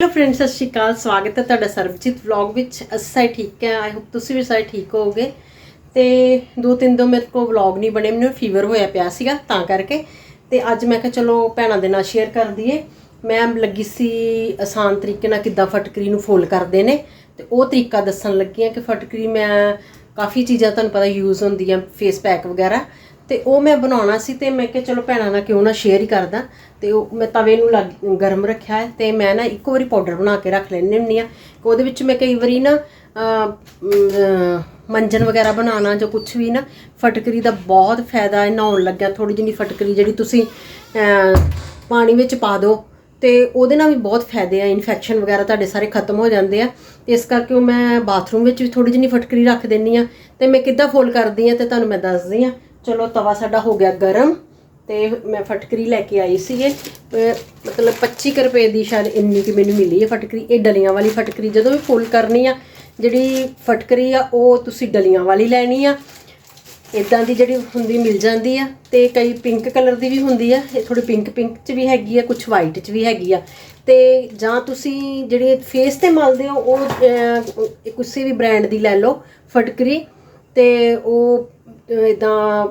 Hello friends ਸਤਿ ਸ਼੍ਰੀ ਅਕਾਲ, ਸਵਾਗਤ ਹੈ ਤੁਹਾਡਾ ਸਰਬਜੀਤ ਵਲੌਗ ਵਿੱਚ। ਅਸੀਂ ਸਾਰੇ ਠੀਕ ਹੈ ਆਈ ਹੋਪ ਤੁਸੀਂ ਵੀ ਸਾਰੇ ਠੀਕ ਹੋਵੋਗੇ। ਤੇ ਦੋ ਤਿੰਨ ਦਿਨ ਮੇਰੇ ਕੋਲ ਵਲੌਗ ਨਹੀਂ ਬਣੇ, ਮੈਨੂੰ ਫੀਵਰ ਹੋਇਆ ਪਿਆ ਸੀਗਾ, ਤਾਂ ਕਰਕੇ। ਤੇ ਅੱਜ ਮੈਂ ਕਿਹਾ ਚਲੋ ਭੈਣਾਂ ਦੇ ਨਾਲ ਸ਼ੇਅਰ ਕਰ ਦਈਏ। ਮੈਂ ਲੱਗੀ ਸੀ ਆਸਾਨ ਤਰੀਕੇ ਨਾਲ ਕਿੱਦਾਂ ਫਟਕਰੀ ਨੂੰ ਫੋਲਡ ਕਰਦੇ ਨੇ। ਤੇ ਉਹ ਤਰੀਕਾ ਦੱਸਣ ਲੱਗੀ ਹਾਂ ਕਿ ਫਟਕਰੀ ਮੈਂ ਕਾਫੀ ਚੀਜ਼ਾਂ ਤੁਹਾਨੂੰ ਪਤਾ ਯੂਜ਼ ਹੁੰਦੀਆਂ ਫੇਸ ਪੈਕ ਵਗੈਰਾ। ਤੇ ਉਹ ਮੈਂ ਬਣਾਉਣਾ ਸੀ ਤੇ ਮੈਂ ਕਿਹਾ ਚਲੋ ਭੈਣਾਂ ਨਾਲ ਕਿਉਂ ਨਾ ਸ਼ੇਅਰ ਹੀ ਕਰਦਾ। ਤੇ ਉਹ ਮੈਂ ਤਵੇ ਨੂੰ ਲੱਗ- ਗਰਮ ਰੱਖਿਆ ਹੈ ਤੇ ਮੈਂ ਨਾ ਇੱਕੋ ਵਾਰੀ ਪਾਊਡਰ ਬਣਾ ਕੇ ਰੱਖ ਲੈਣੀ ਹੁੰਦੀ ਆ ਉਹਦੇ ਵਿੱਚ ਮੈਂ ਕਈ ਵਾਰੀ ਨਾ ਅਹ, ਮੰਜਨ ਵਗੈਰਾ ਬਣਾਉਣਾ ਜਾਂ ਕੁਝ ਵੀ ਨਾ ਫਟਕਰੀ ਦਾ ਬਹੁਤ ਫਾਇਦਾ ਹੈ ਨਹਾਉਣ ਲੱਗਿਆ ਥੋੜੀ ਜਿਹੀ ਫਟਕਰੀ ਜਿਹੜੀ ਤੁਸੀਂ ਪਾਣੀ ਵਿੱਚ ਪਾ ਦਿਓ। ਤੇ ਉਹਦੇ ਨਾਲ ਵੀ ਬਹੁਤ ਫਾਇਦੇ ਆ ਇਨਫੈਕਸ਼ਨ ਵਗੈਰਾ ਤੁਹਾਡੇ ਸਾਰੇ ਖਤਮ ਹੋ ਜਾਂਦੇ ਆ। ਇਸ ਕਰਕੇ ਉਹ ਮੈਂ ਬਾਥਰੂਮ ਵਿੱਚ ਵੀ ਥੋੜੀ ਜਿਹੀ ਫਟਕਰੀ ਰੱਖ ਦਿੰਨੀ ਆ ਤੇ ਮੈਂ ਕਿੱਦਾਂ ਫੋਲ ਕਰਦੀ ਆ ਤੇ ਤੁਹਾਨੂੰ ਮੈਂ ਦੱਸਦੀ ਆ ਚਲੋ ਤਵਾ ਸਾਡਾ ਹੋ ਗਿਆ ਗਰਮ ਤੇ ਮੈਂ ਫਟਕਰੀ ਲੈ ਕੇ ਆਈ ਸੀਗੇ। ਅਹ ਮਤਲਬ 25 ਕੁ ਰੁਪਏ ਦੀ ਸ਼ਾਇਦ ਇੰਨੀ ਕਿ ਮੈਨੂੰ ਮਿਲੀ ਹੈ ਫਟਕਰੀ। ਇਹ ਡਲੀਆਂ ਵਾਲੀ ਫਟਕਰੀ, ਜਦੋਂ ਵੀ ਫੁੱਲ ਕਰਨੀ ਆ, ਜਿਹੜੀ ਫਟਕਰੀ ਆ, ਉਹ ਤੁਸੀਂ ਡਲੀਆਂ ਵਾਲੀ ਲੈਣੀ ਆ। ਇਦਾਂ ਦੀ ਜਿਹੜੀ ਹੁੰਦੀ ਮਿਲ ਜਾਂਦੀ ਆ ਤੇ ਕਈ ਪਿੰਕ ਕਲਰ ਦੀ ਵੀ ਹੁੰਦੀ ਆ। ਇਹ ਥੋੜੀ ਪਿੰਕ ਪਿੰਕ ਚ ਵੀ ਹੈਗੀ ਆ ਕੁਝ ਵਾਈਟ ਚ ਵੀ ਹੈਗੀ ਆ। ਤੇ ਜਾਂ ਤੁਸੀਂ ਜਿਹੜੇ ਫੇਸ ਤੇ ਮਲਦੇ ਹੋ, ਉਹ ਕਿਸੇ ਵੀ ਬ੍ਰਾਂਡ ਦੀ ਲੈ ਲਓ ਫਟਕਰੀ ਤੇ ਉਹ ਇਦਾਂ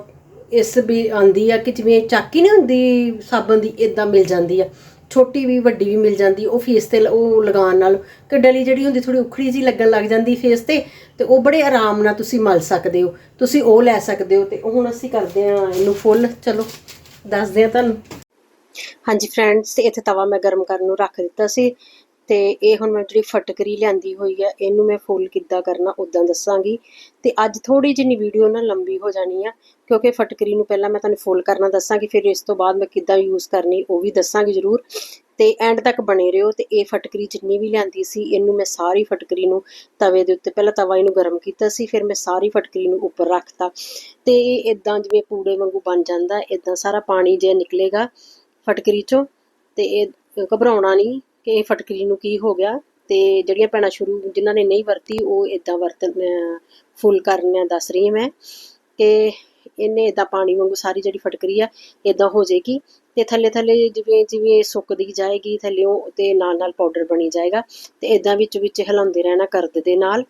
ਇਸ ਵੀ ਆਂਦੀ ਆ ਕਿ ਜਿਵੇਂ ਚਾਕੀ ਨਹੀਂ ਹੁੰਦੀ, ਸਾਬਣ ਦੀ ਇਦਾਂ ਮਿਲ ਜਾਂਦੀ ਆ। ਛੋਟੀ ਵੀ, ਵੱਡੀ ਵੀ ਮਿਲ ਜਾਂਦੀ, ਉਹ ਫੇਸ ਤੇ ਉਹ ਲਗਾਉਣ ਨਾਲ ਕਿ ਡਲੀ ਜਿਹੜੀ ਹੁੰਦੀ ਥੋੜੀ ਉਖੜੀ ਜੀ ਲੱਗਣ ਲੱਗ ਜਾਂਦੀ ਫੇਸ ਤੇ ਤੇ ਉਹ ਬੜੇ ਆਰਾਮ ਨਾਲ ਤੁਸੀਂ ਮਲ ਸਕਦੇ ਹੋ। ਤੁਸੀਂ ਉਹ ਲੈ ਸਕਦੇ ਹੋ ਤੇ ਹੁਣ ਅਸੀਂ ਕਰਦੇ ਆ ਇਹਨੂੰ ਫੁੱਲ। ਚਲੋ, ਦੱਸਦੇ ਆ ਤੁਹਾਨੂੰ। ਹਾਂਜੀ ਫਰੈਂਡਸ ਤੇ ਇੱਥੇ ਤਵਾ ਮੈਂ ਗਰਮ ਕਰਨ ਨੂੰ ਰੱਖ ਦਿੱਤਾ ਸੀ। ਤੇ ਇਹ ਹੁਣ ਮੈਂ ਜਿਹੜੀ ਫਟਕਰੀ ਲਿਆਂਦੀ ਹੋਈ ਆ, ਇਹਨੂੰ ਮੈਂ ਫੁੱਲ ਕਿੱਦਾਂ ਕਰਨਾ ਉਦਾਂ ਦੱਸਾਂਗੀ। ਤੇ ਅੱਜ ਥੋੜੀ ਜਿਹੀ ਵੀਡੀਓ ਨਾ ਲੰਬੀ ਹੋ ਜਾਣੀ ਆ, ਕਿਉਂਕਿ ਫਟਕਰੀ ਨੂੰ ਪਹਿਲਾਂ ਮੈਂ ਤੁਹਾਨੂੰ ਫੁੱਲ ਕਰਨਾ ਦੱਸਾਂਗੀ, ਫਿਰ ਇਸ ਤੋਂ ਬਾਅਦ ਮੈਂ ਕਿੱਦਾਂ ਯੂਜ਼ ਕਰਨੀ ਉਹ ਵੀ ਦੱਸਾਂਗੀ ਜ਼ਰੂਰ। ਤੇ ਐਂਡ ਤੱਕ ਬਣੇ ਰਹੋ ਤੇ ਇਹ ਫਟਕਰੀ ਜਿੰਨੀ ਵੀ ਲਿਆਂਦੀ ਸੀ, ਇਹਨੂੰ ਮੈਂ ਸਾਰੀ ਫਟਕਰੀ ਨੂੰ ਤਵੇ ਦੇ ਉੱਤੇ, ਪਹਿਲਾਂ ਤਵਾ ਇਹਨੂੰ ਗਰਮ ਕੀਤਾ ਸੀ, ਫਿਰ ਮੈਂ ਸਾਰੀ ਫਟਕਰੀ ਨੂੰ ਉੱਪਰ ਰੱਖਤਾ। ਤੇ ਇਹ ਇਦਾਂ ਜਿਵੇਂ ਪੂੜੇ ਵਾਂਗੂ ਬਣ ਜਾਂਦਾ ਇਦਾਂ ਸਾਰਾ ਪਾਣੀ ਜੇ ਨਿਕਲੇਗਾ ਫਟਕਰੀ ਚੋਂ, ਤੇ ਇਹ ਘਬਰਾਉਣਾ ਨਹੀਂ ਕਿ ਇਹ ਫਟਕਰੀ ਨੂੰ ਕੀ ਹੋ ਗਿਆ ਤੇ ਜਿਹੜੀਆਂ ਭੈਣਾਂ ਸ਼ੁਰੂ ਜਿਨ੍ਹਾਂ ਨੇ ਨਹੀਂ ਵਰਤੀ, ਉਹ ਇਦਾਂ ਵਰਤਨ ਫੁੱਲ ਕਰਨਾ ਦੱਸ ਰਹੀ ਹਾਂ ਮੈਂ ਕਿ ਇਹਨੇ ਇਦਾਂ ਪਾਣੀ ਵਾਂਗੂ ਸਾਰੀ ਜਿਹੜੀ ਫਟਕਰੀ ਆ ਇਦਾਂ ਹੋ ਜਾਏਗੀ ਤੇ ਥੱਲੇ ਥੱਲੇ ਜਿਵੇਂ ਜਿਵੇਂ ਸੁੱਕਦੀ ਜਾਏਗੀ ਥੱਲਿਓਂ ਤੇ ਨਾਲ ਨਾਲ ਪਾਊਡਰ ਬਣੀ ਜਾਏਗਾ ਤੇ ਇਦਾਂ ਵਿੱਚ ਵਿੱਚ ਹਿਲਾਉਂਦੇ ਰਹਿਣਾ ਕਰਦ ਦੇ ਨਾਲ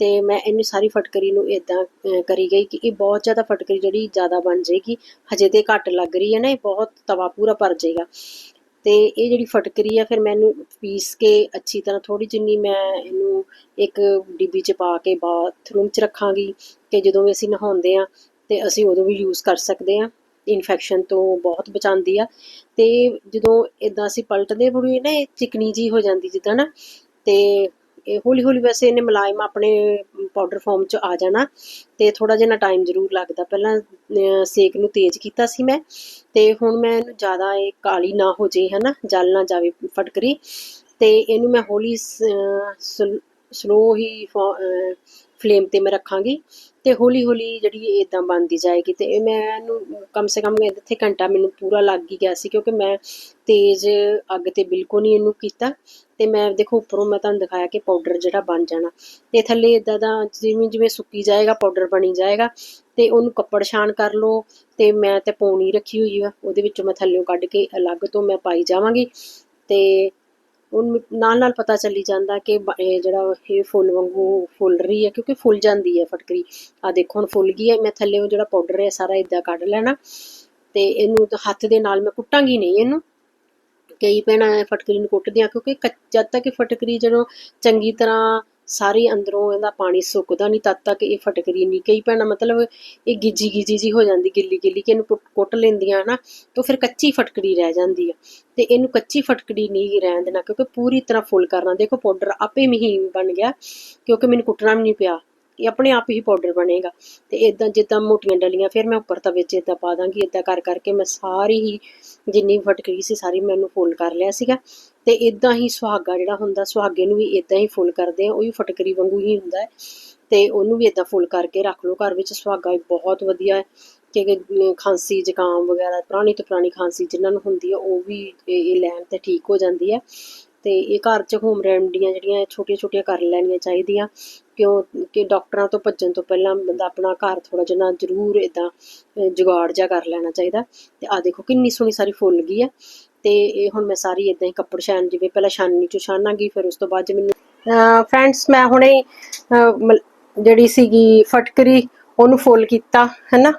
ਤੇ ਮੈਂ ਇਹਨੂੰ ਸਾਰੀ ਫਟਕਰੀ ਨੂੰ ਇਦਾਂ ਕਰੀ ਗਈ ਕਿ ਇਹ ਬਹੁਤ ਜ਼ਿਆਦਾ ਫਟਕਰੀ ਜਿਹੜੀ ਜ਼ਿਆਦਾ ਬਣ ਜਾਏਗੀ, ਹਜੇ ਤੇ ਘੱਟ ਲੱਗ ਰਹੀ ਹੈ ਨਾ, ਇਹ ਬਹੁਤ ਤਵਾ ਪੂਰਾ ਭਰ ਜਾਏਗਾ। ਤੇ ਇਹ ਜਿਹੜੀ ਫਟਕਰੀ ਆ, ਫਿਰ ਮੈਨੂੰ ਪੀਸ ਕੇ ਅੱਛੀ ਤਰ੍ਹਾਂ ਥੋੜੀ ਜਿੰਨੀ ਮੈਂ ਇਹਨੂੰ ਇੱਕ ਡਿੱਬੀ 'ਚ ਪਾ ਕੇ ਬਾਥਰੂਮ 'ਚ ਰੱਖਾਂਗੀ ਕਿ ਜਦੋਂ ਵੀ ਅਸੀਂ ਨਹਾਉਂਦੇ ਆ ਤੇ ਅਸੀਂ ਉਦੋਂ ਵੀ ਯੂਜ਼ ਕਰ ਸਕਦੇ ਆ। ਇਨਫੈਕਸ਼ਨ ਤੋਂ ਬਹੁਤ ਬਚਾਉਂਦੀ ਆ। ਤੇ ਜਦੋਂ ਇਦਾਂ ਅਸੀਂ ਪਲਟਦੇ ਬੜੀ ਨਾ, ਇਹ ਚਿਕਨੀ ਜੀ ਹੋ ਜਾਂਦੀ ਜਿੱਦਾਂ ਨਾ, ਤੇ ਇਹ ਹੌਲੀ ਹੌਲੀ ਵੈਸੇ ਇਹਨੇ ਮੁਲਾਇਮ ਆਪਣੇ ਪਾਊਡਰ ਫਾਰਮ 'ਚ ਆ ਜਾਣਾ ਤੇ ਥੋੜਾ ਜਿਹਾ ਟਾਈਮ ਜ਼ਰੂਰ ਲੱਗਦਾ। ਪਹਿਲਾਂ ਸੇਕ ਨੂੰ ਤੇਜ਼ ਕੀਤਾ ਸੀ ਮੈਂ ਤੇ ਹੁਣ ਮੈਂ ਇਹਨੂੰ ਜ਼ਿਆਦਾ ਇਹ ਕਾਲੀ ਨਾ ਹੋ ਜੇ ਹਨਾ, ਜਲ ਨਾ ਜਾਵੇ ਫਟਕਰੀ ਤੇ ਇਹਨੂੰ ਮੈਂ ਹੌਲੀ ਸਲੋ ਹੀ ਫਲੇਮ ਤੇ ਮੈਂ ਰੱਖਾਂਗੀ ਤੇ ਹੌਲੀ ਹੌਲੀ ਜਿਹੜੀ ਇਹ ਇਦਾਂ ਬਣਦੀ ਜਾਏਗੀ ਤੇ ਇਹ ਮੈਂ ਕਮ ਸੇ ਕਮ ਇੱਥੇ ਘੰਟਾ ਮੈਨੂੰ ਪੂਰਾ ਲੱਗ ਹੀ ਗਿਆ ਸੀ ਕਿਉਂਕਿ ਮੈਂ ਤੇਜ਼ ਅੱਗ ਤੇ ਬਿਲਕੁਲ ਨਹੀਂ ਇਹਨੂੰ ਕੀਤਾ ਤੇ ਮੈਂ ਦੇਖੋ ਉੱਪਰੋਂ ਮੈਂ ਤੁਹਾਨੂੰ ਦਿਖਾਇਆ ਕਿ ਪਾਊਡਰ ਜਿਹੜਾ ਬਣ ਜਾਣਾ ਤੇ ਥੱਲੇ ਇਦਾਂ ਦਾ ਜਿਵੇਂ ਜਿਵੇਂ ਸੁੱਕੀ ਜਾਏਗਾ ਪਾਊਡਰ ਬਣੀ ਜਾਏਗਾ ਤੇ ਉਹਨੂੰ ਕੱਪੜ ਛਾਣ ਕਰ ਲਓ ਤੇ ਮੈਂ ਤੇ ਪੌਣੀ ਰੱਖੀ ਹੋਈ ਆ, ਉਹਦੇ ਵਿੱਚੋਂ ਮੈਂ ਥੱਲੇੋਂ ਕੱਢ ਕੇ ਅਲੱਗ ਤੋਂ ਮੈਂ ਪਾਈ ਜਾਵਾਂਗੀ ਤੇ ਉਹਨੂੰ ਨਾਲ ਨਾਲ ਪਤਾ ਚੱਲੀ ਜਾਂਦਾ ਕਿ ਇਹ ਜਿਹੜਾ ਇਹ ਫੁੱਲ ਵਾਂਗੂ ਫੁੱਲ ਰਹੀ ਹੈ, ਕਿਉਂਕਿ ਫੁੱਲ ਜਾਂਦੀ ਹੈ ਫਟਕਰੀ। ਆ ਦੇਖੋ, ਹੁਣ ਫੁੱਲ ਗਈ ਹੈ, ਮੈਂ ਥੱਲੇ ਉਹ ਜਿਹੜਾ ਪਾਊਡਰ ਹੈ, ਸਾਰਾ ਇਦਾਂ ਕੱਢ ਲੈਣਾ ਤੇ ਇਹਨੂੰ ਹੱਥ ਦੇ ਨਾਲ ਮੈਂ ਕੁੱਟਾਂਗੀ ਨਹੀਂ ਇਹਨੂੰ। ਕਈ ਭੈਣਾਂ ਫਟਕਰੀ ਨੂੰ ਕੁੱਟਦੀਆਂ ਕਿਉਂਕਿ ਜਦ ਤੱਕ ਫਟਕਰੀ ਜਦੋਂ ਚੰਗੀ ਤਰ੍ਹਾਂ ਸਾਰੀ ਅੰਦਰੋਂ ਇਹਦਾ ਪਾਣੀ ਸੁੱਕਦਾ ਨਹੀਂ, ਤਦ ਤੱਕ ਇਹ ਫਟਕਰੀ ਨਹੀਂ ਕਈ ਭੈਣਾਂ, ਮਤਲਬ ਇਹ ਗਿੱਜੀ ਗਿੱਜੀ ਜੀ ਹੋ ਜਾਂਦੀ, ਗਿੱਲੀ ਗਿੱਲੀ ਕਿ ਇਹਨੂੰ ਕੁੱਟ- ਕੁੱਟ ਲੈਂਦੀਆਂ ਹਨਾ ਤਾਂ ਫਿਰ ਕੱਚੀ ਫਟਕੜੀ ਰਹਿ ਜਾਂਦੀ ਆ। ਤੇ ਇਹਨੂੰ ਕੱਚੀ ਫਟਕੜੀ ਨਹੀਂ ਰਹਿਣ ਦੇਣਾ, ਕਿਉਂਕਿ ਪੂਰੀ ਤਰ੍ਹਾਂ ਫੁੱਲ ਕਰਨਾ। ਦੇਖੋ ਪਾਊਡਰ ਆਪੇ ਮਹੀਨ ਬਣ ਗਿਆ, ਕਿਉਂਕਿ ਮੈਨੂੰ ਕੁੱਟਣਾ ਵੀ ਨਹੀਂ ਪਿਆ। ਇਹ ਆਪਣੇ ਆਪ ਹੀ ਪਾਊਡਰ ਬਣੇਗਾ। ਤੇ ਇਦਾਂ ਜਿੱਦਾਂ ਮੋਟੀਆਂ ਡਲੀਆਂ, ਫਿਰ ਮੈਂ ਉੱਪਰ ਤਵੇ 'ਚ ਇਦਾਂ ਪਾ ਦਾਂਗੀ। ਇਦਾਂ ਕਰ ਕਰਕੇ ਮੈਂ ਸਾਰੀ ਹੀ ਜਿੰਨੀ ਫਟਕੜੀ ਸੀ, ਸਾਰੀ ਮੈਂ ਉਹਨੂੰ ਫੁੱਲ ਕਰ ਲਿਆ ਸੀਗਾ। ਤੇ ਇਦਾਂ ਹੀ ਸੁਹਾਗਾ ਜਿਹੜਾ ਹੁੰਦਾ, ਸੁਹਾਗੇ ਨੂੰ ਵੀ ਇਦਾਂ ਹੀ ਫੁੱਲ ਕਰਦੇ ਆ, ਉਹ ਵੀ ਫਟਕਰੀ ਵਾਂਗੂ ਹੀ ਹੁੰਦਾ ਹੈ। ਤੇ ਉਹਨੂੰ ਵੀ ਇਦਾਂ ਫੁੱਲ ਕਰਕੇ ਰੱਖ ਲਓ, ਘਰ ਵਿੱਚ ਸੁਹਾਗਾ ਬਹੁਤ ਵਧੀਆ ਹੈ। ਕਿ ਖਾਂਸੀ, ਜ਼ੁਕਾਮ ਵਗੈਰਾ, ਪੁਰਾਣੀ ਤੋਂ ਪੁਰਾਣੀ ਖਾਂਸੀ ਜਿਨ੍ਹਾਂ ਨੂੰ ਹੁੰਦੀ ਹੈ, ਉਹ ਵੀ ਇਹ ਲੈਣ ਤੇ ਠੀਕ ਹੋ ਜਾਂਦੀ ਹੈ। ਤੇ ਇਹ ਘਰ 'ਚ ਹੋਮ ਰੈਮਡੀਆਂ ਜਿਹੜੀਆਂ ਛੋਟੀਆਂ ਛੋਟੀਆਂ ਕਰ ਲੈਣੀਆਂ ਚਾਹੀਦੀਆਂ। ਕਿਉਂ ਕਿ ਡਾਕਟਰਾਂ ਤੋਂ ਭੱਜਣ ਤੋਂ ਪਹਿਲਾਂ ਬੰਦਾ ਆਪਣਾ ਘਰ ਥੋੜਾ ਜਿਹਾ ਜ਼ਰੂਰ ਇਦਾਂ ਜੁਗਾੜ ਜਾ ਕਰ ਲੈਣਾ ਚਾਹੀਦਾ। ਤੇ ਆ ਦੇਖੋ ਕਿੰਨੀ ਸੋਹਣੀ ਸਾਰੀ ਫੁੱਲ ਗਈ ਆ ਤੇ ਇਹ ਹੁਣ ਮੈਂ ਸਾਰੀ ਇਦਾਂ ਹੀ ਕੱਪੜ ਛਾਣ ਜਿਵੇਂ ਪਹਿਲਾਂ ਛਾਨਣੀ ਚੋਂ ਛਾਨਾਂਗੀ ਫਿਰ ਉਸ ਤੋਂ ਬਾਅਦ 'ਚ ਮੈਨੂੰ ਫਰੈਂਡਸ ਮੈਂ ਹੁਣੇ ਜਿਹੜੀ ਸੀਗੀ ਫਟਕਰੀ, ਉਹਨੂੰ ਫੁੱਲ ਕੀਤਾ, ਹੈਨਾ?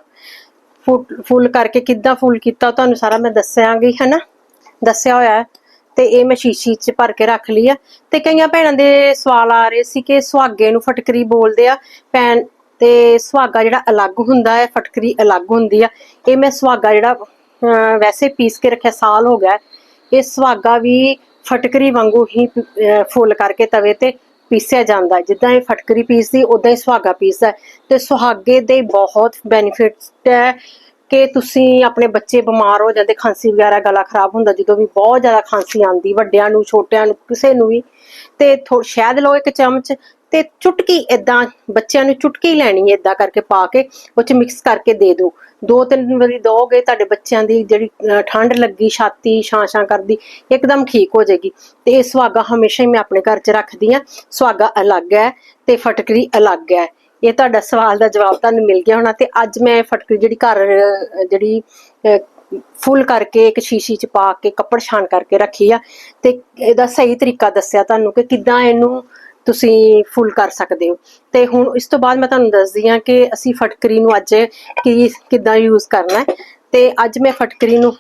ਫੁੱਲ ਕਰਕੇ ਕਿੱਦਾਂ ਫੁੱਲ ਕੀਤਾ, ਤੁਹਾਨੂੰ ਸਾਰਾ ਮੈਂ ਦੱਸਿਆਂਗੀ ਹੈਨਾ? ਦੱਸਿਆ ਹੋਇਆ ਤੇ ਇਹ ਮੈਂ ਸ਼ੀਸ਼ੀ 'ਚ ਭਰ ਕੇ ਰੱਖ ਲਈ ਆ। ਤੇ ਕਈਆਂ ਭੈਣਾਂ ਦੇ ਸਵਾਲ ਆ ਰਹੇ ਸੀ ਕਿ ਸੁਹਾਗੇ ਨੂੰ ਫਟਕਰੀ ਬੋਲਦੇ ਆ। ਭੈਣ, ਤੇ ਸੁਹਾਗਾ ਜਿਹੜਾ ਅਲੱਗ ਹੁੰਦਾ ਹੈ, ਫਟਕਰੀ ਅਲੱਗ ਹੁੰਦੀ ਆ। ਇਹ ਮੈਂ ਸੁਹਾਗਾ ਜਿਹੜਾ ਵੈਸੇ ਪੀਸ ਕੇ ਰੱਖਿਆ ਸਾਲ ਹੋ ਗਿਆ ਇਹ ਸੁਹਾਗਾ ਵੀ ਫਟਕਰੀ ਵਾਂਗੂ ਹੀ ਫੁੱਲ ਕਰਕੇ ਤਵੇ ਤੇ ਪੀਸਿਆ ਜਾਂਦਾ ਜਿੱਦਾਂ ਇਹ ਫਟਕਰੀ ਪੀਸਦੀ ਉਦਾਂ ਹੀ ਸੁਹਾਗਾ ਪੀਸਦਾ ਤੇ ਸੁਹਾਗੇ ਦੇ ਬਹੁਤ ਬੈਨੀਫਿਟਸ ਹੈ ਕਿ ਤੁਸੀਂ ਆਪਣੇ ਬੱਚੇ ਬਿਮਾਰ ਹੋ ਜਾਂਦੇ, ਖਾਂਸੀ ਵਗੈਰਾ, ਗਲਾ ਖਰਾਬ ਹੁੰਦਾ, ਜਦੋਂ ਵੀ ਬਹੁਤ ਜ਼ਿਆਦਾ ਖਾਂਸੀ ਆਂਦੀ ਵੱਡਿਆਂ ਨੂੰ, ਛੋਟਿਆਂ ਨੂੰ, ਕਿਸੇ ਨੂੰ ਵੀ, ਤੇ ਥੋੜਾ ਸ਼ਹਿਦ ਲਓ ਇੱਕ ਚਮਚ, ਤੇ ਚੁਟਕੀ ਇਦਾਂ ਬੱਚਿਆਂ ਨੂੰ ਚੁਟਕੀ ਲੈਣੀ ਹੈ ਇਦਾਂ ਕਰਕੇ ਪਾ ਕੇ, ਉਹ ਚ ਮਿਕਸ ਕਰਕੇ ਦੇ ਦਿਓ। ਦੋ ਤਿੰਨ ਵਾਰੀ ਦੋਗੇ ਤੁਹਾਡੇ ਬੱਚਿਆਂ ਦੀ ਜਿਹੜੀ ਠੰਡ ਲੱਗੀ, ਛਾਤੀ ਛਾਂ ਛਾਂ ਕਰਦੀ, ਇੱਕਦਮ ਠੀਕ ਹੋ ਜਾਏਗੀ। ਤੇ ਇਹ ਸੁਹਾਗਾ ਹਮੇਸ਼ਾ ਹੀ ਮੈਂ ਆਪਣੇ ਘਰ 'ਚ ਰੱਖਦੀ ਆ ਸੁਹਾਗਾ ਅਲੱਗ ਹੈ ਤੇ ਫਟਕਰੀ ਅਲੱਗ ਹੈ। ਇਹ ਤੁਹਾਡਾ ਸਵਾਲ ਦਾ ਜਵਾਬ ਤੁਹਾਨੂੰ ਮਿਲ ਗਿਆ ਹੋਣਾ ਤੇ ਅੱਜ ਮੈਂ ਫਟਕਰੀ ਜਿਹੜੀ ਘਰ, ਜਿਹੜੀ ਫੁੱਲ ਕਰਕੇ, ਇੱਕ ਸ਼ੀਸ਼ੀ 'ਚ ਪਾ ਕੇ, ਕੱਪੜ ਛਾਣ ਕਰਕੇ ਰੱਖੀ ਆ। ਤੇ ਇਹਦਾ ਸਹੀ ਤਰੀਕਾ ਦੱਸਿਆ ਤੁਹਾਨੂੰ ਕਿ ਕਿੱਦਾਂ ਇਹਨੂੰ ਤੁਸੀਂ ਫੁੱਲ ਕਰ ਸਕਦੇ ਹੋ। ਤੇ ਹੁਣ ਇਸ ਤੋਂ ਬਾਅਦ ਮੈਂ ਤੁਹਾਨੂੰ ਦੱਸਦੀ ਹਾਂ ਕਿ ਅਸੀਂ ਫਟਕਰੀ ਨੂੰ ਅੱਜ ਕੀ, ਕਿੱਦਾਂ ਯੂਜ਼ ਕਰਨਾ ਹੈ। ਤੇ ਅੱਜ ਮੈਂ ਫਟਕਰੀ ਨੂੰ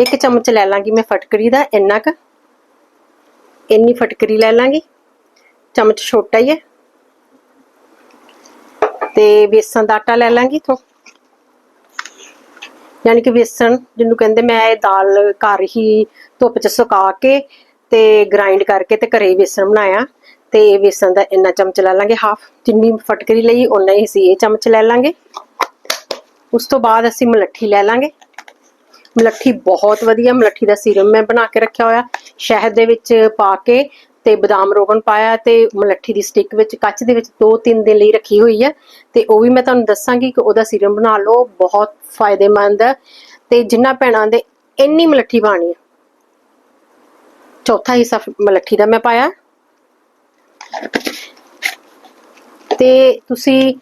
ਇੱਕ ਚਮਚ ਲੈ ਲਾਂਗੀ ਮੈਂ ਫਟਕਰੀ ਦਾ, ਇੰਨਾ ਕੁ। ਇੰਨੀ ਫਟਕਰੀ ਲੈ ਲਾਂਗੀ। ਚਮਚ ਛੋਟਾ ਹੀ ਹੈ। ਤੇ ਬੇਸਨ ਦਾ ਆਟਾ ਲੈ ਲਾਂਗੀ ਥੋ ਯਾਨੀ ਕਿ ਵੇਸਣ, ਜਿਹਨੂੰ ਕਹਿੰਦੇ ਮੈਂ ਇਹ ਦਾਲ ਘਰ ਹੀ ਧੁੱਪ 'ਚ ਸੁਕਾ ਕੇ ਤੇ ਗ੍ਰਾਈਂਡ ਕਰਕੇ ਤੇ ਘਰੇ ਹੀ ਵੇਸਣ ਬਣਾਇਆ। ਤੇ ਵੇਸਣ ਦਾ ਇੰਨਾ ਚਮਚ ਲੈ ਲਾਂਗੇ ਹਾਫ ਜਿੰਨੀ ਫਟਕਰੀ ਲਈ ਉਨਾ ਹੀ ਅਸੀਂ ਇਹ ਚਮਚ ਲੈ ਲਾਂਗੇ। ਉਸ ਤੋਂ ਬਾਅਦ ਅਸੀਂ ਮਲੱਠੀ ਲੈ ਲਾਂਗੇ। ਮਲੱਠੀ ਬਹੁਤ ਵਧੀਆ, ਮਲੱਠੀ ਦਾ ਸੀਰਮ ਮੈਂ ਬਣਾ ਕੇ ਰੱਖਿਆ ਹੋਇਆ। ਸ਼ਹਿਦ ਦੇ ਵਿੱਚ ਪਾ ਕੇ ਤੇ ਬਦਾਮ ਰੋਗਨ ਪਾਇਆ ਤੇ ਮਲੱਠੀ ਦੀ ਸਟਿਕ ਵਿੱਚ ਕੱਚ ਦੇ ਵਿੱਚ 2-3 ਦਿਨ ਲਈ ਰੱਖੀ ਹੋਈ ਹੈ ਤੇ ਉਹ ਵੀ ਮੈਂ ਤੁਹਾਨੂੰ ਦੱਸਾਂਗੀ ਕਿ ਉਹਦਾ ਸੀਰਮ ਬਣਾ ਲਓ, ਬਹੁਤ ਫਾਇਦੇਮੰਦ ਹੈ ਤੇ ਜਿੰਨਾ ਭੈਣਾਂ ਦੇ ਇੰਨੀ ਮਲੱਠੀ ਪਾਣੀ ਹੈ ਚੌਥਾ ਹਿੱਸਾ ਮਲੱਠੀ ਦਾ ਮੈਂ ਪਾਇਆ। ਤੇ ਤੁਸੀਂ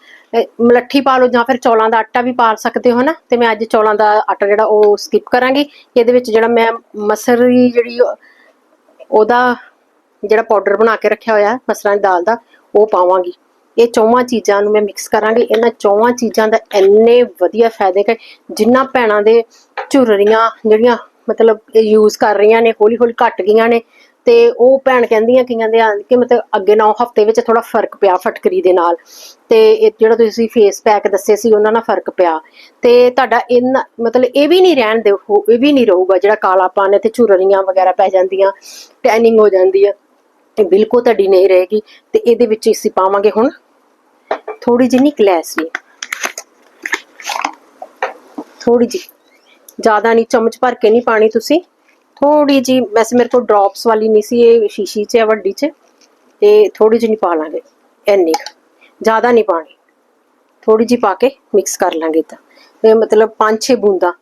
ਮਲੱਠੀ ਪਾ ਲਓ ਜਾਂ ਫਿਰ ਚੌਲਾਂ ਦਾ ਆਟਾ ਵੀ ਪਾ ਸਕਦੇ ਹੋ ਨਾ? ਤੇ ਮੈਂ ਅੱਜ ਚੌਲਾਂ ਦਾ ਆਟਾ ਜਿਹੜਾ ਉਹ ਸਕਿਪ ਕਰਾਂਗੀ। ਇਹਦੇ ਵਿੱਚ ਜਿਹੜਾ ਮੈਂ ਮਸਰ ਜਿਹੜੀ ਉਹਦਾ ਜਿਹੜਾ ਪਾਊਡਰ ਬਣਾ ਕੇ ਰੱਖਿਆ ਹੋਇਆ, ਮਸਰਾਂ ਦੀ ਦਾਲ ਦਾ, ਉਹ ਪਾਵਾਂਗੀ। ਇਹ ਚੌਵਾਂ ਚੀਜ਼ਾਂ ਨੂੰ ਮੈਂ ਮਿਕਸ ਕਰਾਂਗੀ। ਇਹਨਾਂ ਚੌਵਾਂ ਚੀਜ਼ਾਂ ਦਾ ਇੰਨੇ ਵਧੀਆ ਫਾਇਦੇ ਕਿ ਜਿੰਨਾ ਭੈਣਾਂ ਦੇ ਝੁਰਰੀਆਂ ਜਿਹੜੀਆਂ ਮਤਲਬ ਇਹ ਯੂਜ਼ ਕਰ ਰਹੀਆਂ ਨੇ ਹੌਲੀ ਹੌਲੀ ਘਟ ਗਈਆਂ ਨੇ ਤੇ ਉਹ ਭੈਣ ਕਹਿੰਦੀਆਂ ਕਈਆਂ ਦੇ ਆ ਕਿ ਮਤਲਬ ਅੱਗੇ 9 ਹਫ਼ਤੇ ਵਿੱਚ ਥੋੜਾ ਫ਼ਰਕ ਪਿਆ ਫਟਕਰੀ ਦੇ ਨਾਲ। ਤੇ ਇਹ ਜਿਹੜਾ ਤੁਸੀਂ ਫੇਸ ਪੈਕ ਦੱਸੇ ਸੀ, ਉਹਨਾਂ ਨਾਲ ਫ਼ਰਕ ਪਿਆ। ਤੇ ਤੁਹਾਡਾ ਇਹਨਾਂ ਮਤਲਬ ਇਹ ਵੀ ਨਹੀਂ ਰਹਿਣ ਦੇ ਇਹ ਵੀ ਨਹੀਂ ਰਹੂਗਾ ਜਿਹੜਾ ਕਾਲਾਪਨ ਹੈ ਤੇ ਝੁਰੜੀਆਂ ਵਗੈਰਾ ਪੈ ਜਾਂਦੀਆਂ ਟੈਨਿੰਗ ਹੋ ਜਾਂਦੀ ਹੈ ਇਹ ਬਿਲਕੁਲ ਤੁਹਾਡੀ ਨਹੀਂ ਰਹੇਗੀ। ਤੇ ਇਹਦੇ ਵਿੱਚ ਅਸੀਂ ਪਾਵਾਂਗੇ ਹੁਣ ਥੋੜੀ ਜਿਹੀ ਗਲੈਸਰੀ ਥੋੜੀ ਜਿਹੀ। ਜ਼ਿਆਦਾ ਨਹੀਂ, ਚਮਚ ਭਰ ਕੇ ਨਹੀਂ ਪਾਣੀ ਤੁਸੀਂ। ਥੋੜੀ ਜੀ ਵੈਸੇ ਮੇਰੇ ਕੋਲ ਡ੍ਰੌਪਸ ਵਾਲੀ ਨਹੀਂ ਸੀ ਇਹ ਸ਼ੀਸ਼ੀ 'ਚ ਹੈ ਵੱਡੀ 'ਚ ਤੇ ਥੋੜੀ ਜਿਹੀ ਨਹੀਂ ਪਾ ਲਾਂਗੇ ਇੰਨੀ ਜ਼ਿਆਦਾ ਨਹੀਂ ਪਾਣੀ। ਥੋੜੀ ਜਿਹੀ ਪਾ ਕੇ ਮਿਕਸ ਕਰ ਲਾਂਗੇ ਤਾਂ ਇਹ ਮਤਲਬ 5-6 ਬੂੰਦਾਂ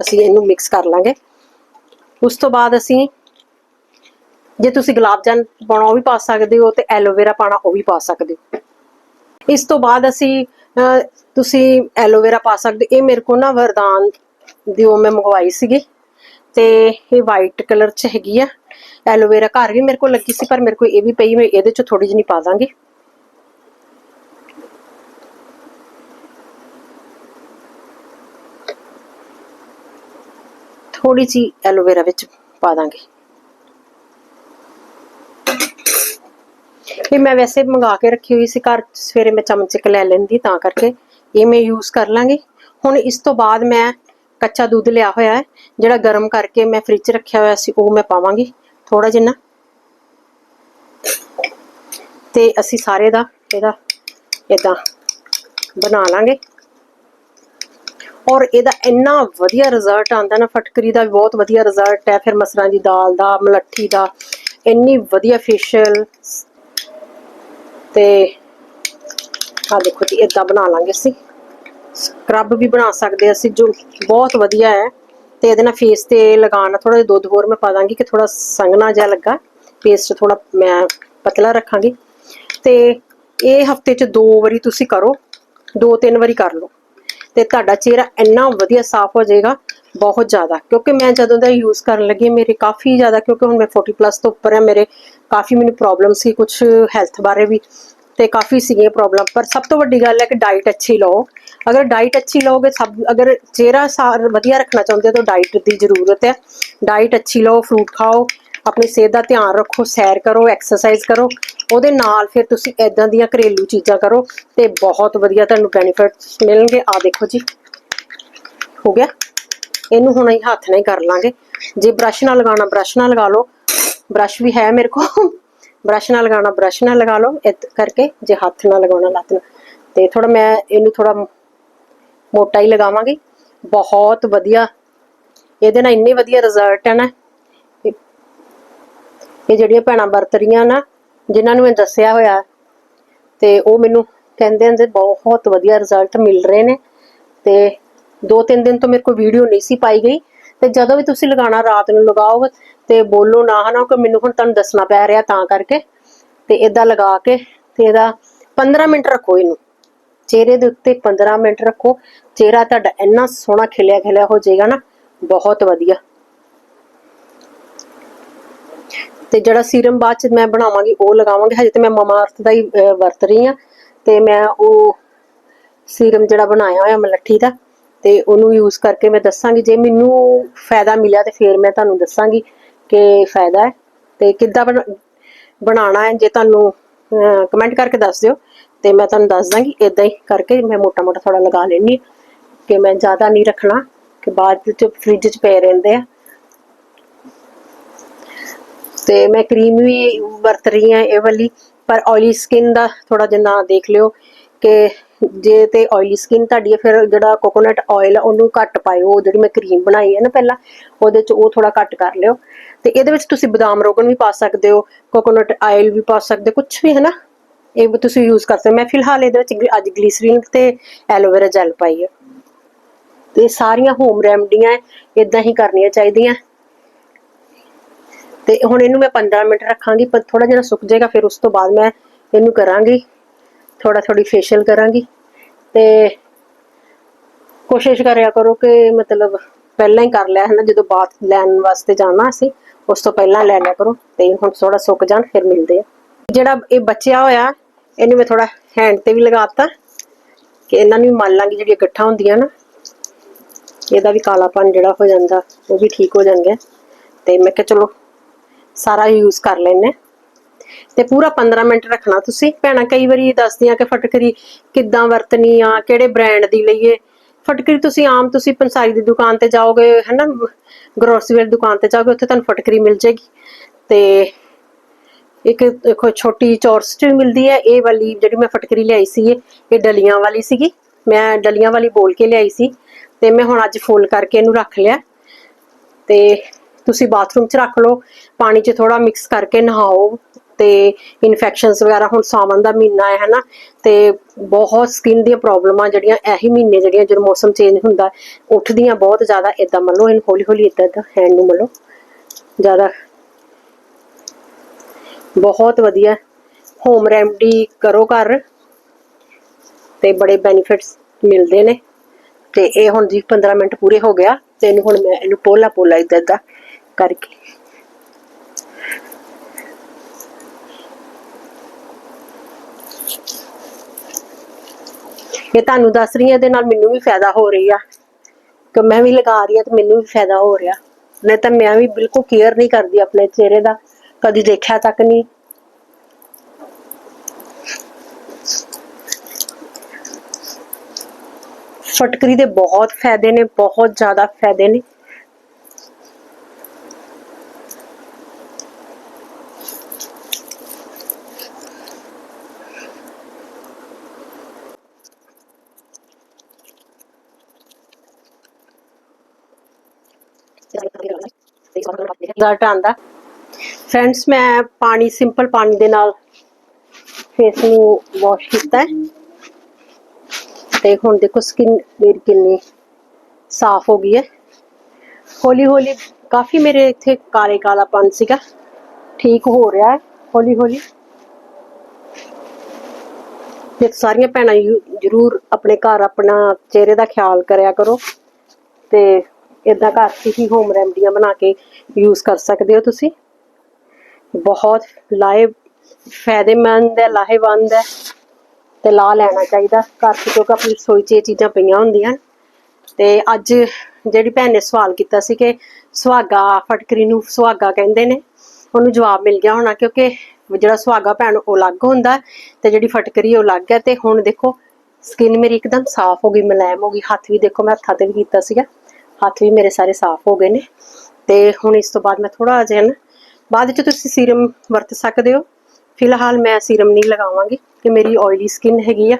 ਅਸੀਂ ਇਹਨੂੰ ਮਿਕਸ ਕਰ ਲਾਂਗੇ। ਉਸ ਤੋਂ ਬਾਅਦ ਅਸੀਂ ਜੇ ਤੁਸੀਂ ਗੁਲਾਬ ਜਾਮਨ ਪਾਉਣਾ ਉਹ ਵੀ ਪਾ ਸਕਦੇ ਹੋ ਤੇ ਐਲੋਵੇਰਾ ਪਾਣਾ ਉਹ ਵੀ ਪਾ ਸਕਦੇ ਹੋ। ਇਸ ਤੋਂ ਬਾਅਦ ਅਸੀਂ ਅਹ, ਤੁਸੀਂ ਐਲੋਵੇਰਾ ਪਾ ਸਕਦੇ ਇਹ ਮੇਰੇ ਕੋਲ ਨਾ ਵਰਦਾਨ ਦੀ ਉਹ ਮੈਂ ਮੰਗਵਾਈ ਸੀਗੀ। ਤੇ ਇਹ ਵਾਈਟ ਕਲਰ ਚ ਹੈਗੀ ਆ। ਐਲੋਵੇਰਾ ਘਰ ਵੀ ਮੇਰੇ ਕੋਲ ਲੱਗੀ ਸੀ, ਪਰ ਮੇਰੇ ਕੋਲ ਇਹ ਵੀ ਪਈ, ਮੈਂ ਇਹਦੇ ਚ ਥੋੜੀ ਜਿਹੀ ਪਾ ਦਾਂਗੀ। ਥੋੜੀ ਜਿਹੀ ਐਲੋਵੇਰਾ ਵਿੱਚ ਪਾ ਦਾਂਗੇ। ਇਹ ਮੈਂ ਵੈਸੇ ਮੰਗਾ ਕੇ ਰੱਖੀ ਹੋਈ ਸੀ ਘਰ, ਸਵੇਰੇ ਮੈਂ ਚਮਚ ਇੱਕ ਲੈ ਲੈਂਦੀ ਤਾਂ ਕਰਕੇ। ਇਹ ਮੈਂ ਯੂਜ਼ ਕਰ ਲਾਂਗੀ। ਹੁਣ ਇਸ ਤੋਂ ਬਾਅਦ ਮੈਂ ਕੱਚਾ ਦੁੱਧ ਲਿਆ ਹੋਇਆ ਹੈ, ਜਿਹੜਾ ਗਰਮ ਕਰਕੇ ਮੈਂ ਫ੍ਰਿਜ 'ਚ ਰੱਖਿਆ ਹੋਇਆ ਸੀ, ਉਹ ਮੈਂ ਪਾਵਾਂਗੀ। ਥੋੜਾ ਜਿੰਨਾ ਤੇ ਅਸੀਂ ਸਾਰੇ ਦਾ ਇਹਦਾ ਇਦਾਂ ਬਣਾ ਲਾਂਗੇ। ਔਰ ਇਹਦਾ ਇੰਨਾ ਵਧੀਆ ਰਿਜ਼ਲਟ ਆਉਂਦਾ ਨਾ, ਫਟਕਰੀ ਦਾ ਵੀ ਬਹੁਤ ਵਧੀਆ ਰਿਜ਼ਲਟ ਹੈ, ਫਿਰ ਮਸਰਾਂ ਦੀ ਦਾਲ ਦਾ, ਮਲੱਠੀ ਦਾ, ਇੰਨੀ ਵਧੀਆ ਫੇਸ਼ੀਅਲ ਤੇ ਆ ਦੇਖੋ ਜੀ ਇਦਾਂ ਬਣਾ ਲਾਂਗੇ ਅਸੀਂ। ਸਕਰਬ ਵੀ ਬਣਾ ਸਕਦੇ ਅਸੀਂ, ਜੋ ਬਹੁਤ ਵਧੀਆ ਹੈ। ਤੇ ਇਹਦੇ ਨਾਲ ਫੇਸ ਤੇ ਲਗਾਉਣਾ ਥੋੜਾ ਜਿਹਾ ਦੁੱਧ ਹੋਰ ਮੈਂ ਪਾ ਦਾਂਗੀ ਕਿ ਥੋੜਾ ਸੰਘਣਾ ਜਿਹਾ ਲੱਗਾ। ਫੇਸ ਥੋੜਾ ਮੈਂ ਪਤਲਾ ਰੱਖਾਂਗੀ। ਤੇ ਇਹ ਹਫ਼ਤੇ 'ਚ ਦੋ ਵਾਰੀ ਤੁਸੀਂ ਕਰੋ, ਦੋ ਤਿੰਨ ਵਾਰੀ ਕਰ ਲਓ। ਤੇ ਤੁਹਾਡਾ ਚਿਹਰਾ ਇੰਨਾ ਵਧੀਆ ਸਾਫ਼ ਹੋ ਜਾਏਗਾ, ਬਹੁਤ ਜ਼ਿਆਦਾ। ਕਿਉਂਕਿ ਮੈਂ ਜਦੋਂ ਦਾ ਯੂਜ਼ ਕਰਨ ਲੱਗੀ, ਮੇਰੇ ਕਾਫੀ ਜ਼ਿਆਦਾ, ਕਿਉਂਕਿ ਹੁਣ ਮੈਂ 40 ਪਲੱਸ ਤੋਂ ਉੱਪਰ ਹੈ, ਮੇਰੇ ਕਾਫੀ ਮੈਨੂੰ ਪ੍ਰੋਬਲਮ ਸੀ ਕੁਝ ਹੈਲਥ ਬਾਰੇ ਵੀ। ਤੇ ਕਾਫੀ ਸੀਗੀਆਂ ਪ੍ਰੋਬਲਮ ਪਰ ਸਭ ਤੋਂ ਵੱਡੀ ਗੱਲ ਹੈ ਕਿ ਡਾਈਟ ਅੱਛੀ ਲਓ। ਅਗਰ ਡਾਈਟ ਅੱਛੀ ਲਓਗੇ, ਸਭ ਅਗਰ ਚਿਹਰਾ ਸਾਰ ਵਧੀਆ ਰੱਖਣਾ ਚਾਹੁੰਦੇ ਹੋ, ਤਾਂ ਡਾਈਟ ਦੀ ਜ਼ਰੂਰਤ ਹੈ। ਡਾਈਟ ਅੱਛੀ ਲਓ ਫਰੂਟ ਖਾਓ, ਆਪਣੀ ਸਿਹਤ ਦਾ ਧਿਆਨ ਰੱਖੋ, ਸੈਰ ਕਰੋ ਐਕਸਰਸਾਈਜ਼ ਕਰੋ। ਉਹਦੇ ਨਾਲ ਫਿਰ ਤੁਸੀਂ ਐਦਾਂ ਦੀਆਂ ਘਰੇਲੂ ਚੀਜ਼ਾਂ ਕਰੋ ਤੇ ਬਹੁਤ ਵਧੀਆ ਤੁਹਾਨੂੰ ਬੈਨੀਫਿਟਸ ਮਿਲਣਗੇ। ਆ ਦੇਖੋ ਜੀ। ਹੋ ਗਿਆ। ਇਹਨੂੰ ਹੁਣ ਅਸੀਂ ਹੱਥ ਨਾਲ ਹੀ ਕਰ ਲਾਂਗੇ। ਜੇ ਬ੍ਰਸ਼ ਨਾਲ ਲਗਾਉਣਾ ਬ੍ਰਸ਼ ਨਾਲ ਲਗਾ ਲਓ। ਬ੍ਰਸ਼ ਵੀ ਹੈ ਮੇਰੇ ਕੋਲ। ਬ੍ਰਸ਼ ਨਾਲ ਲਗਾਉਣਾ ਬ੍ਰਸ਼ ਨਾਲ ਲਗਾ ਲਓ, ਇਹ ਕਰਕੇ ਜੇ ਹੱਥ ਨਾਲ ਲਗਾਉਣਾ ਲੱਤ ਨਾਲ। ਤੇ ਥੋੜਾ ਮੈਂ ਇਹਨੂੰ ਥੋੜਾ ਮੋਟਾ ਹੀ ਲਗਾਵਾਂਗੀ। ਬਹੁਤ ਵਧੀਆ। ਇਹਦੇ ਨਾਲ ਇੰਨੇ ਵਧੀਆ ਰਿਜ਼ਲਟ ਹੈ ਨਾ। ਇਹ ਜਿਹੜੀਆਂ ਭੈਣਾਂ ਵਰਤ ਰਹੀਆਂ ਨਾ, ਜਿਨ੍ਹਾਂ ਨੂੰ ਮੈਂ ਦੱਸਿਆ ਹੋਇਆ, ਤੇ ਉਹ ਮੈਨੂੰ ਕਹਿੰਦੇ ਨੇ ਬਹੁਤ ਵਧੀਆ ਰਿਜ਼ਲਟ ਮਿਲ ਰਹੇ ਨੇ। ਤੇ ਦੋ ਤਿੰਨ ਦਿਨ ਤੋਂ ਮੇਰੇ ਕੋਲ ਵੀਡੀਓ ਨਹੀਂ ਸੀ ਪਾਈ ਗਈ। ਤੇ ਜਦੋਂ ਵੀ ਤੁਸੀਂ ਲਗਾਉਣਾ ਰਾਤ ਨੂੰ ਲਗਾਓ ਤੇ ਬੋਲੋ ਨਾ, ਹਨਾ, ਕਿ ਮੈਨੂੰ ਹੁਣ ਤੁਹਾਨੂੰ ਦੱਸਣਾ ਪੈ ਰਿਹਾ ਤਾਂ ਕਰਕੇ। ਤੇ ਇਦਾਂ ਲਗਾ ਕੇ ਤੇ ਇਹਦਾ 15 ਮਿੰਟ ਰੱਖੋ ਇਹਨੂੰ। ਚਿਹਰੇ ਦੇ ਉੱਤੇ 15 ਮਿੰਟ ਰੱਖੋ। ਚਿਹਰਾ ਤੁਹਾਡਾ ਇੰਨਾ ਸੋਹਣਾ ਖਿਲਿਆ ਖਿਲਿਆ ਹੋ ਜਾਏਗਾ ਨਾ, ਬਹੁਤ ਵਧੀਆ। ਤੇ ਜਿਹੜਾ ਸੀਰਮ ਬਾਅਦ ਚ ਮੈਂ ਬਣਾਵਾਂਗੀ, ਉਹ ਲਗਾਵਾਂਗੀ। ਹਜੇ ਤੇ ਮੈਂ ਮਮਾ ਅਰਥ ਦਾ ਹੀ ਵਰਤ ਰਹੀ ਆ ਤੇ ਮੈਂ ਉਹ ਸੀਰਮ ਜਿਹੜਾ ਬਣਾਇਆ ਹੋਇਆ ਮਲੱਠੀ ਦਾ, ਤੇ ਉਹਨੂੰ ਯੂਜ਼ ਕਰਕੇ ਮੈਂ ਦੱਸਾਂਗੀ। ਜੇ ਮੈਨੂੰ ਫਾਇਦਾ ਮਿਲਿਆ ਤੇ ਫਿਰ ਮੈਂ ਤੁਹਾਨੂੰ ਦੱਸਾਂਗੀ। ਕਿ ਫਾਇਦਾ ਹੈ ਤੇ ਕਿੱਦਾਂ ਬਣਾਉਣਾ ਹੈ, ਜੇ ਤੁਹਾਨੂੰ ਕਮੈਂਟ ਕਰਕੇ ਦੱਸ ਦਿਓ ਤੇ ਮੈਂ ਤੁਹਾਨੂੰ ਦੱਸ ਦਾਂਗੀ ਇਦਾਂ ਹੀ ਕਰਕੇ ਮੈਂ ਮੋਟਾ ਮੋਟਾ ਥੋੜਾ ਲਗਾ ਲੈਣੀ ਕਿ ਮੈਂ ਜ਼ਿਆਦਾ ਨਹੀਂ ਰੱਖਣਾ, ਕਿ ਬਾਅਦ ਚ ਫ੍ਰਿਜ 'ਚ ਪਏ ਰਹਿੰਦੇ ਆ। ਤੇ ਮੈਂ ਕਰੀਮ ਵੀ ਵਰਤ ਰਹੀ ਹਾਂ ਇਹ ਵਾਲੀ, ਪਰ ਆਇਲੀ ਸਕਿਨ ਦਾ ਥੋੜਾ ਜਿਹਾ ਨਾ ਦੇਖ ਲਿਓ ਕਿ ਜੇ ਤੇ ਆਇਲੀ ਸਕਿਨ ਤੁਹਾਡੀ ਹੈ, ਫਿਰ ਜਿਹੜਾ ਕੋਕੋਨਟ ਆਇਲ ਉਹਨੂੰ ਘੱਟ ਪਾਇਓ। ਉਹ ਜਿਹੜੀ ਮੈਂ ਕਰੀਮ ਬਣਾਈ ਹੈ ਨਾ ਪਹਿਲਾਂ, ਉਹਦੇ ਚ ਉਹ ਥੋੜਾ ਘੱਟ ਕਰ ਲਿਓ। ਤੇ ਇਹਦੇ ਵਿੱਚ ਤੁਸੀਂ ਬਦਾਮ ਰੋਗਨ ਵੀ ਪਾ ਸਕਦੇ ਹੋ ਕੋਕੋਨਟ ਆਇਲ ਵੀ ਪਾ ਸਕਦੇ ਕੁਝ ਵੀ ਹੈ ਨਾ ਇਹ ਵੀ ਤੁਸੀਂ ਯੂਜ਼ ਕਰ ਸਕਦੇ ਮੈਂ ਫਿਲਹਾਲ ਇਹਦੇ ਵਿੱਚ ਅੱਜ ਗਲੀਸਰੀਨ ਤੇ ਐਲੋਵੇਰਾ ਜੈਲ ਪਾਈ ਹੈ। ਤੇ ਸਾਰੀਆਂ ਹੋਮ ਰੈਮਡੀਆਂ ਇਦਾਂ ਹੀ ਕਰਨੀਆਂ ਚਾਹੀਦੀਆਂ। ਤੇ ਹੁਣ ਇਹਨੂੰ ਮੈਂ 15 ਮਿੰਟ ਰੱਖਾਂਗੀ, ਪਰ ਥੋੜਾ ਜਿਹਾ ਸੁੱਕ ਜਾਏਗਾ, ਫਿਰ ਉਸ ਤੋਂ ਬਾਅਦ ਮੈਂ ਇਹਨੂੰ ਕਰਾਂਗੀ। ਥੋੜਾ ਥੋੜੀ ਫੇਸ਼ੀਅਲ ਕਰਾਂਗੀ ਤੇ ਕੋਸ਼ਿਸ਼ ਕਰਿਆ ਕਰੋ ਕਿ ਮਤਲਬ ਪਹਿਲਾਂ ਹੀ ਕਰ ਲਿਆ ਹੈ ਨਾ, ਜਦੋਂ ਬਾਥ ਲੈਣ ਵਾਸਤੇ ਜਾਣਾ ਅਸੀਂ ਉਸ ਤੋਂ ਪਹਿਲਾਂ ਲੈ ਲਿਆ ਕਰੋ ਤੇ ਹੁਣ ਥੋੜਾ ਸੁੱਕ ਜਾਣ, ਫਿਰ ਮਿਲਦੇ ਆ। ਜਿਹੜਾ ਇਹ ਬਚਿਆ ਹੋਇਆ, ਇਹਨੂੰ ਮੈਂ ਥੋੜਾ ਹੈਂਡ ਤੇ ਵੀ ਲਗਾਤਾ, ਕਿ ਇਹਨਾਂ ਨੂੰ ਵੀ ਮੰਨ ਲਾਂਗੀ ਜਿਹੜੀਆਂ ਗੱਠਾਂ ਹੁੰਦੀਆਂ ਨਾ। ਇਹਦਾ ਵੀ ਕਾਲਾਪਨ ਜਿਹੜਾ ਹੋ ਜਾਂਦਾ, ਉਹ ਵੀ ਠੀਕ ਹੋ ਜਾਣਗੇ ਤੇ ਮੈਂ ਕਿਹਾ ਚਲੋ, ਸਾਰਾ ਯੂਜ਼ ਕਰ ਲੈਣੇ ਤੇ ਪੂਰਾ 15 ਮਿੰਟ ਰੱਖਣਾ ਤੁਸੀਂ। ਭੈਣਾਂ, ਕਈ ਵਾਰੀ ਦੱਸਦੀਆਂ ਕਿ ਫਟਕਰੀ ਕਿੱਦਾਂ ਵਰਤਣੀ ਆ, ਕਿਹੜੇ ਬ੍ਰਾਂਡ ਦੀ ਲਈਏ। ਫਟਕਰੀ ਤੁਸੀਂ ਆਮ ਤੁਸੀਂ ਪੰਸਾਰੀ ਦੀ ਦੁਕਾਨ ਤੇ ਜਾਓਗੇ, ਹਨਾ ਗਰੋਸਰੀ ਵਾਲੀ ਦੁਕਾਨ ਤੇ ਜਾਓਗੇ, ਉੱਥੇ ਤੁਹਾਨੂੰ ਫਟਕਰੀ ਮਿਲ ਜੇਗੀ। ਤੇ ਇੱਕ ਦੇਖੋ, ਛੋਟੀ ਚੌਰਸ ਚ ਮਿਲਦੀ ਹੈ। ਇਹ ਵਾਲੀ ਜਿਹੜੀ ਮੈਂ ਫਟਕਰੀ ਲਿਆਈ ਸੀ ਇਹ ਇਹ ਡਲੀਆਂ ਵਾਲੀ ਸੀਗੀ। ਮੈਂ ਡਲੀਆਂ ਵਾਲੀ ਬੋਲ ਕੇ ਲਿਆਈ ਸੀ ਤੇ ਮੈਂ ਹੁਣ ਅੱਜ ਫੋਲ ਕਰਕੇ ਇਹਨੂੰ ਰੱਖ ਲਿਆ। ਤੇ ਤੁਸੀਂ ਬਾਥਰੂਮ 'ਚ ਰੱਖ ਲਓ, ਪਾਣੀ 'ਚ ਥੋੜਾ ਮਿਕਸ ਕਰਕੇ ਨਹਾਓ। ਤੇ ਇਨਫੈਕਸ਼ਨਸ ਵਗੈਰਾ ਹੁਣ ਸਾਵਣ ਦਾ ਮਹੀਨਾ ਹੈ, ਹਨਾ? ਤੇ ਬਹੁਤ ਸਕਿਨ ਦੀਆਂ ਪ੍ਰੋਬਲਮਾਂ ਜਿਹੜੀਆਂ ਇਹੀ ਮਹੀਨੇ ਜਿਹੜੀਆਂ ਜਦੋਂ ਮੌਸਮ ਚੇਂਜ ਹੁੰਦਾ, ਉੱਠਦੀਆਂ ਬਹੁਤ ਜ਼ਿਆਦਾ ਇਦਾਂ ਮੱਲੋ ਇਹਨੂੰ ਹੌਲੀ ਹੌਲੀ ਇਦਾਂ ਇਦਾਂ ਹੈਂਡ ਨੂੰ ਮੱਲੋ ਜ਼ਿਆਦਾ। ਬਹੁਤ ਵਧੀਆ। ਹੋਮ ਰੈਮਡੀ ਕਰੋ ਘਰ। ਤੇ ਬੜੇ ਬੈਨੀਫਿਟਸ ਮਿਲਦੇ ਨੇ। ਤੇ ਇਹ ਹੁਣ ਜੀ 15 ਮਿੰਟ ਪੂਰੇ ਹੋ ਗਿਆ, ਤੇ ਇਹਨੂੰ ਹੁਣ ਮੈਂ ਇਹਨੂੰ ਪੋਲਾ ਪੋਲਾ ਇਦਾਂ ਇਦਾਂ ਕਰਕੇ ਇਹ ਤੁਹਾਨੂੰ ਦੱਸ ਰਹੀ ਹਾਂ, ਇਹਦੇ ਨਾਲ ਮੈਨੂੰ ਵੀ ਫਾਇਦਾ ਹੋ ਰਹੀ ਆ। ਕਿ ਮੈਂ ਵੀ ਲਗਾ ਰਹੀ ਹਾਂ ਤੇ ਮੈਨੂੰ ਵੀ ਫਾਇਦਾ ਹੋ ਰਿਹਾ। ਨਹੀਂ ਤਾਂ ਮੈਂ ਵੀ ਬਿਲਕੁਲ ਕੇਅਰ ਨਹੀਂ ਕਰਦੀ ਆਪਣੇ ਚਿਹਰੇ ਦਾ। ਕਦੀ ਦੇਖਿਆ ਤੱਕ ਨਹੀਂ। ਫਟਕਰੀ ਦੇ ਬਹੁਤ ਫਾਇਦੇ ਨੇ, ਬਹੁਤ ਜ਼ਿਆਦਾ ਫਾਇਦੇ ਨੇ। ਰਿਜ਼ਲਟ ਆਂਦਾ ਫਰੈਂਡਸ ਮੈਂ ਪਾਣੀ ਸਿੰਪਲ ਪਾਣੀ ਦੇ ਨਾਲ ਫੇਸ ਨੂੰ ਵਾਸ਼ ਕੀਤਾ ਹੈ। ਤੇ ਹੁਣ ਦੇਖੋ ਸਕਿਨ ਮੇਰੀ ਕਿੰਨੀ ਸਾਫ਼ ਹੋ ਗਈ ਹੈ। ਹੌਲੀ ਹੌਲੀ ਕਾਫੀ ਮੇਰੇ ਇੱਥੇ ਕਾਲੇ ਕਾਲਾਪਨ ਸੀਗਾ। ਠੀਕ ਹੋ ਰਿਹਾ ਹੈ ਹੌਲੀ ਹੌਲੀ ਤੇ ਸਾਰੀਆਂ ਭੈਣਾਂ ਜ਼ਰੂਰ ਆਪਣੇ ਘਰ ਆਪਣਾ ਚਿਹਰੇ ਦਾ ਖਿਆਲ ਕਰਿਆ ਕਰੋ। ਤੇ ਇਦਾਂ ਘਰ 'ਚ ਹੀ ਹੋਮ ਰੈਮਡੀਆਂ ਬਣਾ ਕੇ ਯੂਜ਼ ਕਰ ਸਕਦੇ ਹੋ ਤੁਸੀਂ। ਬਹੁਤ ਲਾਹੇ ਫਾਇਦੇਮੰਦ ਹੈ, ਲਾਹੇਵੰਦ ਹੈ। ਤੇ ਲਾ ਲੈਣਾ ਚਾਹੀਦਾ ਘਰ 'ਚ, ਕਿਉਂਕਿ ਆਪਣੀ ਰਸੋਈ 'ਚ ਇਹ ਚੀਜ਼ਾਂ ਪਈਆਂ ਹੁੰਦੀਆਂ। ਤੇ ਅੱਜ ਜਿਹੜੀ ਭੈਣ ਨੇ ਸਵਾਲ ਕੀਤਾ ਸੀ ਕਿ ਸੁਹਾਗਾ ਫਟਕਰੀ ਨੂੰ ਸੁਹਾਗਾ ਕਹਿੰਦੇ ਨੇ, ਉਹਨੂੰ ਜਵਾਬ ਮਿਲ ਗਿਆ ਹੋਣਾ ਕਿਉਂਕਿ ਜਿਹੜਾ ਸੁਹਾਗਾ ਭੈਣ ਉਹ ਅਲੱਗ ਹੁੰਦਾ ਤੇ ਜਿਹੜੀ ਫਟਕਰੀ ਉਹ ਅਲੱਗ ਹੈ। ਤੇ ਹੁਣ ਦੇਖੋ ਸਕਿਨ ਮੇਰੀ ਇੱਕਦਮ ਸਾਫ਼ ਹੋ ਗਈ ਮੁਲਾਇਮ ਹੋ ਗਈ। ਹੱਥ ਵੀ ਦੇਖੋ, ਮੈਂ ਹੱਥਾਂ ਤੇ ਵੀ ਕੀਤਾ ਸੀਗਾ। ਹੱਥ ਵੀ ਮੇਰੇ ਸਾਰੇ ਸਾਫ਼ ਹੋ ਗਏ ਨੇ। ਤੇ ਹੁਣ ਇਸ ਤੋਂ ਬਾਅਦ ਮੈਂ ਥੋੜਾ ਜਿਹਾ ਨਾ, ਬਾਅਦ ਵਿੱਚ ਤੁਸੀਂ ਸੀਰਮ ਵਰਤ ਸਕਦੇ ਹੋ। ਫਿਲਹਾਲ ਮੈਂ ਸੀਰਮ ਨਹੀਂ ਲਗਾਵਾਂਗੀ, ਕਿ ਮੇਰੀ ਆਇਲੀ ਸਕਿਨ ਹੈਗੀ ਆ।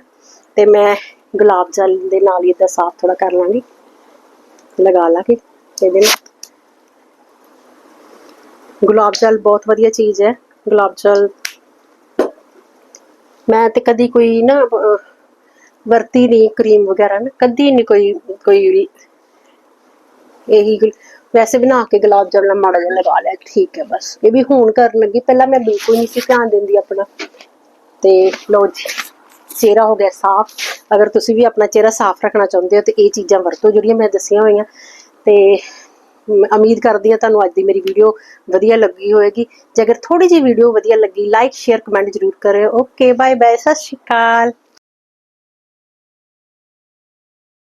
ਤੇ ਮੈਂ ਗੁਲਾਬ ਜਲ ਦੇ ਨਾਲ ਹੀ ਇਦਾਂ ਸਾਫ਼ ਥੋੜਾ ਕਰ ਲਾਂਗੀ। ਲਗਾ ਲਾਂਗੀ ਇਹਦੇ ਨਾਲ। ਗੁਲਾਬ ਜਲ ਬਹੁਤ ਵਧੀਆ ਚੀਜ਼ ਹੈ। ਗੁਲਾਬ ਜਲ ਮੈਂ ਤੇ ਕਦੀ ਕੋਈ ਨਾ ਵਰਤੀ ਨਹੀਂ ਕਰੀਮ ਵਗੈਰਾ ਨਾ। ਕਦੀ ਨਹੀਂ ਕੋਈ ਕੋਈ ਇਹੀ ਵੈਸੇ ਬਣਾ ਕੇ ਗੁਲਾਬ ਜਲ ਮਾੜਾ ਜਿਹਾ ਲਗਾ ਲਿਆ, ਠੀਕ ਹੈ ਬਸ। ਇਹ ਵੀ ਹੁਣ ਕਰਨ ਲੱਗੀ, ਪਹਿਲਾਂ ਮੈਂ ਬਿਲਕੁਲ ਨਹੀਂ ਸੀ ਧਿਆਨ ਦਿੰਦੀ ਆਪਣਾ। ਤੇ ਲੋ ਜੀ, ਚਿਹਰਾ ਹੋ ਗਿਆ ਸਾਫ਼। ਅਗਰ ਤੁਸੀਂ ਵੀ ਆਪਣਾ ਚਿਹਰਾ ਸਾਫ਼ ਰੱਖਣਾ ਚਾਹੁੰਦੇ ਹੋ ਤੇ ਇਹ ਚੀਜ਼ਾਂ ਵਰਤੋ ਜਿਹੜੀਆਂ ਮੈਂ ਦੱਸੀਆਂ ਹੋਈਆਂ। ਤੇ ਉਮੀਦ ਕਰਦੀ ਹਾਂ ਤੁਹਾਨੂੰ ਅੱਜ ਦੀ ਮੇਰੀ ਵੀਡੀਓ ਵਧੀਆ ਲੱਗੀ ਹੋਵੇਗੀ। ਜੇ ਅਗਰ ਥੋੜੀ ਜਿਹੀ ਵੀਡੀਓ ਵਧੀਆ ਲੱਗੀ ਲਾਈਕ ਸ਼ੇਅਰ ਕਮੈਂਟ ਜ਼ਰੂਰ ਕਰਿਓ। ਓਕੇ ਬਾਏ ਬਾਏ ਸਤਿ ਸ਼੍ਰੀ ਅਕਾਲ।